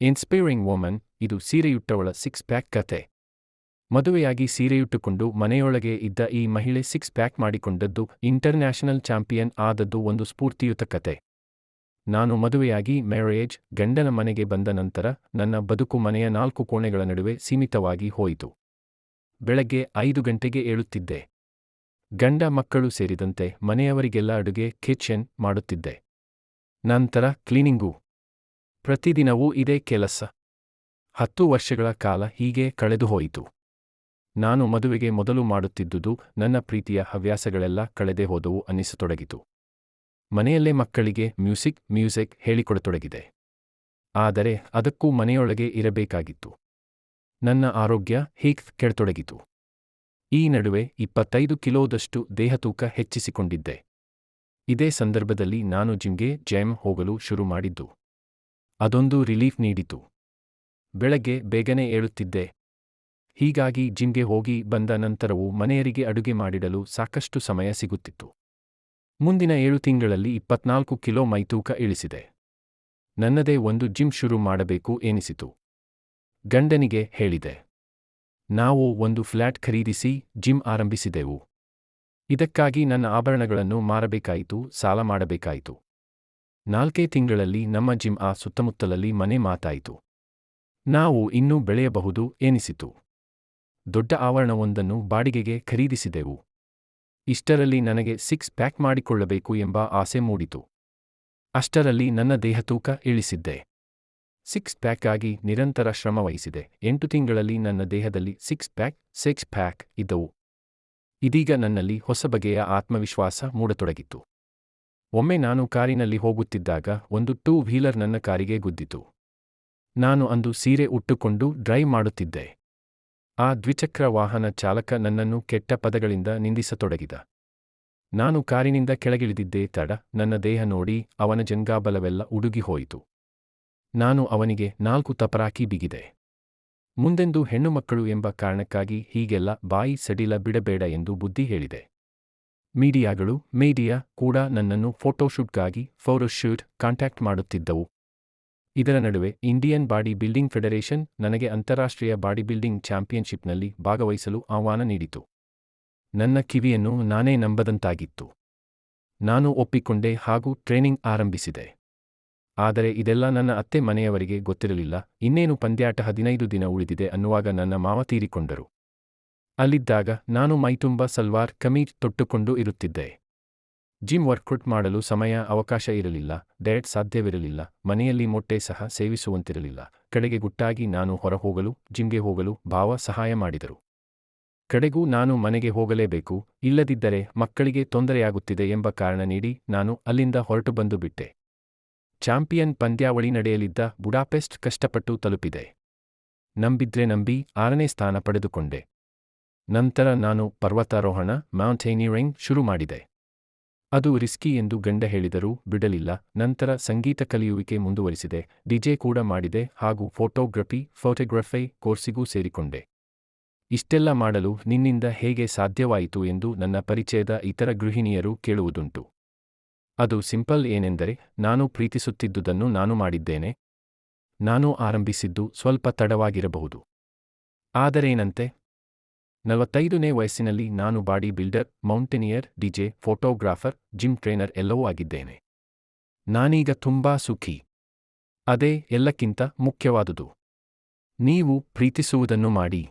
Inspiring woman ಇದು ಸೀರೆಯುಟ್ಟವಳ six pack ಕತೆ. ಮದುವೆಯಾಗಿ ಸೀರೆಯುಟ್ಟುಕೊಂಡು ಮನೆಯೊಳಗೆ ಇದ್ದ ಈ ಮಹಿಳೆ ಸಿಕ್ಸ್ ಪ್ಯಾಕ್ ಮಾಡಿಕೊಂಡದ್ದು ಇಂಟರ್ನ್ಯಾಷನಲ್ ಚಾಂಪಿಯನ್ ಆದದ್ದು ಒಂದು ಸ್ಫೂರ್ತಿಯುತ ಕತೆ. ನಾನು ಮದುವೆಯಾಗಿ ಮ್ಯಾರೇಜ್ ಗಂಡನ ಮನೆಗೆ ಬಂದ ನಂತರ ನನ್ನ ಬದುಕು ಮನೆಯ ನಾಲ್ಕು ಕೋಣೆಗಳ ನಡುವೆ ಸೀಮಿತವಾಗಿ ಹೋಯಿತು. ಬೆಳಗ್ಗೆ ಐದು ಗಂಟೆಗೆ ಏಳುತ್ತಿದ್ದೆ. ಗಂಡ ಮಕ್ಕಳು ಸೇರಿದಂತೆ ಮನೆಯವರಿಗೆಲ್ಲ ಅಡುಗೆ ಕಿಚನ್ ಮಾಡುತ್ತಿದ್ದೆ. ನಂತರ ಕ್ಲೀನಿಂಗು ಪ್ರತಿದಿನವೂ ಇದೇ ಕೆಲಸ. ಹತ್ತು ವರ್ಷಗಳ ಕಾಲ ಹೀಗೆ ಕಳೆದು ಹೋಯಿತು. ನಾನು ಮದುವೆಗೆ ಮೊದಲು ಮಾಡುತ್ತಿದ್ದುದು ನನ್ನ ಪ್ರೀತಿಯ ಹವ್ಯಾಸಗಳೆಲ್ಲ ಕಳೆದೇ ಹೋದವು ಅನ್ನಿಸತೊಡಗಿತು. ಮನೆಯಲ್ಲೇ ಮಕ್ಕಳಿಗೆ ಮ್ಯೂಸಿಕ್ ಮ್ಯೂಸಿಕ್ ಹೇಳಿಕೊಡತೊಡಗಿದೆ. ಆದರೆ ಅದಕ್ಕೂ ಮನೆಯೊಳಗೆ ಇರಬೇಕಾಗಿತ್ತು. ನನ್ನ ಆರೋಗ್ಯ ಹೀಗ್ ಕೆಡತೊಡಗಿತು. ಈ ನಡುವೆ ಇಪ್ಪತ್ತೈದು ಕಿಲೋದಷ್ಟು ದೇಹತೂಕ ಹೆಚ್ಚಿಸಿಕೊಂಡಿದ್ದೆ. ಇದೇ ಸಂದರ್ಭದಲ್ಲಿ ನಾನು ಜಿಮ್ಗೆ, ಜೈಮ್ ಹೋಗಲು ಶುರು ಮಾಡಿದ್ದು. ಅದೊಂದು ರಿಲೀಫ್ ನೀಡಿತು. ಬೆಳಗ್ಗೆ ಬೇಗನೆ ಏಳುತ್ತಿದ್ದೆ. ಹೀಗಾಗಿ ಜಿಮ್ಗೆ ಹೋಗಿ ಬಂದ ನಂತರವೂ ಮನೆಯರಿಗೆ ಅಡುಗೆ ಮಾಡಿಡಲು ಸಾಕಷ್ಟು ಸಮಯ ಸಿಗುತ್ತಿತ್ತು. ಮುಂದಿನ ಏಳು ತಿಂಗಳಲ್ಲಿ ಇಪ್ಪತ್ನಾಲ್ಕು ಕಿಲೋ ಮೈತೂಕ ಇಳಿಸಿದೆ. ನನ್ನದೇ ಒಂದು ಜಿಮ್ ಶುರು ಮಾಡಬೇಕು ಎನಿಸಿತು. ಗಂಡನಿಗೆ ಹೇಳಿದೆ. ನಾವು ಒಂದು ಫ್ಲ್ಯಾಟ್ ಖರೀದಿಸಿ ಜಿಮ್ ಆರಂಭಿಸಿದೆವು. ಇದಕ್ಕಾಗಿ ನನ್ನ ಆಭರಣಗಳನ್ನು ಮಾರಬೇಕಾಯಿತು, ಸಾಲ ಮಾಡಬೇಕಾಯಿತು. ನಾಲ್ಕೇ ತಿಂಗಳಲ್ಲಿ ನಮ್ಮ ಜಿಮ್ ಆ ಸುತ್ತಮುತ್ತಲಲ್ಲಿ ಮನೆ ಮಾತಾಯಿತು. ನಾವು ಇನ್ನೂ ಬೆಳೆಯಬಹುದು ಎನಿಸಿತು. ದೊಡ್ಡ ಆವರಣವೊಂದನ್ನು ಬಾಡಿಗೆಗೆ ಖರೀದಿಸಿದೆವು. ಇಷ್ಟರಲ್ಲಿ ನನಗೆ ಸಿಕ್ಸ್ ಪ್ಯಾಕ್ ಮಾಡಿಕೊಳ್ಳಬೇಕು ಎಂಬ ಆಸೆ ಮೂಡಿತು. ಅಷ್ಟರಲ್ಲಿ ನನ್ನ ದೇಹತೂಕ ಇಳಿಸಿದ್ದೆ. ಸಿಕ್ಸ್ ಪ್ಯಾಕ್ ಆಗಿ ನಿರಂತರ ಶ್ರಮವಹಿಸಿದೆ ಎಂಟು ತಿಂಗಳಲ್ಲಿ ನನ್ನ ದೇಹದಲ್ಲಿ ಸಿಕ್ಸ್ ಪ್ಯಾಕ್ ಸಿಕ್ಸ್ ಪ್ಯಾಕ್ ಇದ್ದವು. ಇದೀಗ ನನ್ನಲ್ಲಿ ಹೊಸ ಬಗೆಯ ಆತ್ಮವಿಶ್ವಾಸ ಮೂಡತೊಡಗಿತ್ತು. ಒಮ್ಮೆ ನಾನು ಕಾರಿನಲ್ಲಿ ಹೋಗುತ್ತಿದ್ದಾಗ ಒಂದು ಟೂ ವೀಲರ್ ನನ್ನ ಕಾರಿಗೆ ಗುದ್ದಿತು. ನಾನು ಅಂದು ಸೀರೆ ಉಟ್ಟುಕೊಂಡು ಡ್ರೈವ್ ಮಾಡುತ್ತಿದ್ದೆ. ಆ ದ್ವಿಚಕ್ರ ವಾಹನ ಚಾಲಕ ನನ್ನನ್ನು ಕೆಟ್ಟ ಪದಗಳಿಂದ ನಿಂದಿಸತೊಡಗಿದ. ನಾನು ಕಾರಿನಿಂದ ಕೆಳಗಿಳಿದಿದ್ದೆ ತಡ ನನ್ನ ದೇಹ ನೋಡಿ ಅವನ ಜಂಗಾಬಲವೆಲ್ಲ ಉಡುಗಿಹೋಯಿತು. ನಾನು ಅವನಿಗೆ ನಾಲ್ಕು ತಪರಾಕಿ ಬಿಗಿದೆ. ಮುಂದೆಂದು ಹೆಣ್ಣುಮಕ್ಕಳು ಎಂಬ ಕಾರಣಕ್ಕಾಗಿ ಹೀಗೆಲ್ಲ ಬಾಯಿ ಸಡಿಲ ಬಿಡಬೇಡ ಎಂದು ಬುದ್ಧಿ ಹೇಳಿದೆ. ಮೀಡಿಯಾಗಳು, ಮೀಡಿಯಾ ಕೂಡ ನನ್ನನ್ನು ಫೋಟೋಶೂಟ್ಗಾಗಿ, ಫೋಟೋಶೂಟ್ ಕಾಂಟ್ಯಾಕ್ಟ್ ಮಾಡುತ್ತಿದ್ದವು. ಇದರ ನಡುವೆ ಇಂಡಿಯನ್ ಬಾಡಿ ಬಿಲ್ಡಿಂಗ್ ಫೆಡರೇಷನ್ ನನಗೆ ಅಂತಾರಾಷ್ಟ್ರೀಯ ಬಾಡಿ ಬಿಲ್ಡಿಂಗ್ ಚಾಂಪಿಯನ್ಶಿಪ್ನಲ್ಲಿ ಭಾಗವಹಿಸಲು ಆಹ್ವಾನ ನೀಡಿತು. ನನ್ನ ಕಿವಿಯನ್ನು ನಾನೇ ನಂಬದಂತಾಗಿತ್ತು. ನಾನು ಒಪ್ಪಿಕೊಂಡೆ ಹಾಗೂ ಟ್ರೇನಿಂಗ್ ಆರಂಭಿಸಿದೆ. ಆದರೆ ಇದೆಲ್ಲ ನನ್ನ ಅತ್ತೆ ಮನೆಯವರಿಗೆ ಗೊತ್ತಿರಲಿಲ್ಲ, ಇನ್ನೇನು ಪಂದ್ಯಾಟ ಹದಿನೈದು ದಿನ ಉಳಿದಿದೆ ಅನ್ನುವಾಗ ನನ್ನ ಮಾವ ತೀರಿಕೊಂಡರು. ಅಲ್ಲಿದ್ದಾಗ ನಾನು ಮೈತುಂಬ ಸಲ್ವಾರ್ ಕಮೀಜ್ ತೊಟ್ಟುಕೊಂಡು ಇರುತ್ತಿದ್ದೆ. ಜಿಮ್ ವರ್ಕೌಟ್ ಮಾಡಲು ಸಮಯ, ಅವಕಾಶ ಇರಲಿಲ್ಲ, ಡಯಟ್ ಸಾಧ್ಯವಿರಲಿಲ್ಲ, ಮನೆಯಲ್ಲಿ ಮೊಟ್ಟೆ ಸಹ ಸೇವಿಸುವಂತಿರಲಿಲ್ಲ. ಕಡೆಗೆ ಗುಟ್ಟಾಗಿ ನಾನು ಹೊರಹೋಗಲು, ಜಿಮ್ಗೆ ಹೋಗಲು ಭಾವ ಸಹಾಯ ಮಾಡಿದರು. ಕಡೆಗೂ ನಾನು ಮನೆಗೆ ಹೋಗಲೇಬೇಕು, ಇಲ್ಲದಿದ್ದರೆ ಮಕ್ಕಳಿಗೆ ತೊಂದರೆಯಾಗುತ್ತಿದೆ ಎಂಬ ಕಾರಣ ನೀಡಿ ನಾನು ಅಲ್ಲಿಂದ ಹೊರಟು ಬಂದು ಬಿಟ್ಟೆ. ಚಾಂಪಿಯನ್ ಪಂದ್ಯಾವಳಿ ನಡೆಯಲಿದ್ದ ಬುಡಾಪೆಸ್ಟ್ ಕಷ್ಟಪಟ್ಟು ತಲುಪಿದೆ. ನಂಬಿದ್ರೆ ನಂಬಿ ಆರನೇ ಸ್ಥಾನ ಪಡೆದುಕೊಂಡೆ. ನಂತರ ನಾನು ಪರ್ವತಾರೋಹಣ ಮೌಂಟೇನಿಯರಿಂಗ್ ಶುರು ಮಾಡಿದೆ. ಅದು ರಿಸ್ಕಿ ಎಂದು ಗಂಡ ಹೇಳಿದರೂ ಬಿಡಲಿಲ್ಲ. ನಂತರ ಸಂಗೀತ ಕಲಿಯುವಿಕೆ ಮುಂದುವರಿಸಿದೆ. ಡಿಜೆ ಕೂಡ ಮಾಡಿದೆ ಹಾಗೂ ಫೋಟೋಗ್ರಫಿ ಫೋಟೋಗ್ರಫಿ ಕೋರ್ಸಿಗೂ ಸೇರಿಕೊಂಡೆ. ಇಷ್ಟೆಲ್ಲ ಮಾಡಲು ನಿನ್ನಿಂದ ಹೇಗೆ ಸಾಧ್ಯವಾಯಿತು ಎಂದು ನನ್ನ ಪರಿಚಯದ ಇತರ ಗೃಹಿಣಿಯರು ಕೇಳುವುದುಂಟು. ಅದು ಸಿಂಪಲ್ ಏನೆಂದರೆ ನಾನು ಪ್ರೀತಿಸುತ್ತಿದ್ದುದನ್ನು ನಾನು ಮಾಡಿದ್ದೇನೆ. ನಾನು ಆರಂಭಿಸಿದ್ದು ಸ್ವಲ್ಪ ತಡವಾಗಿರಬಹುದು. ಆದರೇನಂತೆ? ನಲವತ್ತೈದನೇ ವಯಸ್ಸಿನಲ್ಲಿ ನಾನು body builder, mountaineer DJ photographer, gym trainer ಎಲ್ಲವೂ ಆಗಿದ್ದೇನೆ. ನಾನೀಗ ತುಂಬಾ ಸುಖಿ. ಅದೇ ಎಲ್ಲಕ್ಕಿಂತ ಮುಖ್ಯವಾದುದು. ನೀವು ಪ್ರೀತಿಸುವುದನ್ನು ಮಾಡಿ.